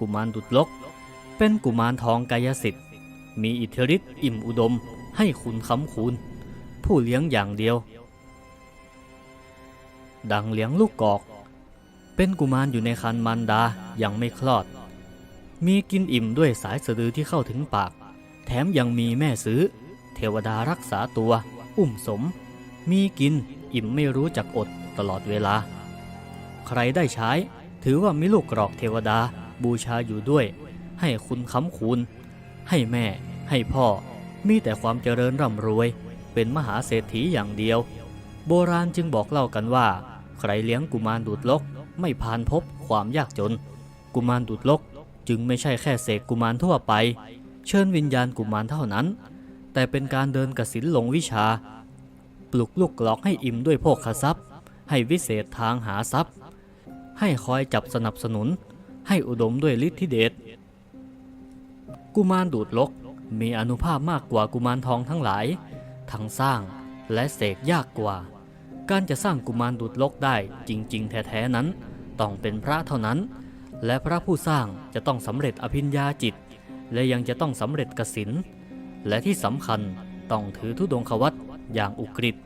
กุมารดุดลก เป็นกุมารทองกายสิทธิ์ มีอิทธิฤทธิ์อิ่มอุดมให้คุณค้ำคูณผู้เลี้ยงอย่างเดียว ดังเลี้ยงลูกกอก เป็นกุมารอยู่ในคันมันดายังไม่คลอด มีกินอิ่มด้วยสายสะดือที่เข้าถึงปาก แถมยังมีแม่ซื้อ เทวดารักษาตัว อุ้มสม มีกินอิ่มไม่รู้จักอดตลอดเวลา ใครได้ใช้ถือว่ามีลูกกรอกเทวดา บูชาอยู่ด้วย ให้คุณค้ำคูณ ให้แม่ ให้พ่อ มีแต่ความเจริญร่ำรวย เป็นมหาเศรษฐีอย่างเดียว โบราณจึงบอกเล่ากันว่า ใครเลี้ยงกุมารดูดลก ไม่พานพบความยากจน กุมารดูดลกจึงไม่ใช่แค่เสกกุมารทั่วไป เชิญวิญญาณกุมารเท่านั้น แต่เป็นการเดินกสินลงวิชา ปลุกลูกกลอกให้อิ่มด้วยโภคทรัพย์ ให้วิเศษทางหาทรัพย์ ให้คอยจับสนับสนุน ให้อุดมด้วยฤทธิเดช กุมารดูดลกมีอนุภาพมากกว่ากุมารทองทั้งหลาย ทั้งสร้างและเสกยากกว่า การจะสร้างกุมารดูดลกได้จริง ๆ แท้ๆนั้น ต้องเป็นพระเท่านั้น และพระผู้สร้างจะต้องสำเร็จอภิญญาจิต และยังจะต้องสำเร็จกสินและที่สำคัญต้องถือธุดงควัตอย่างอุกฤษ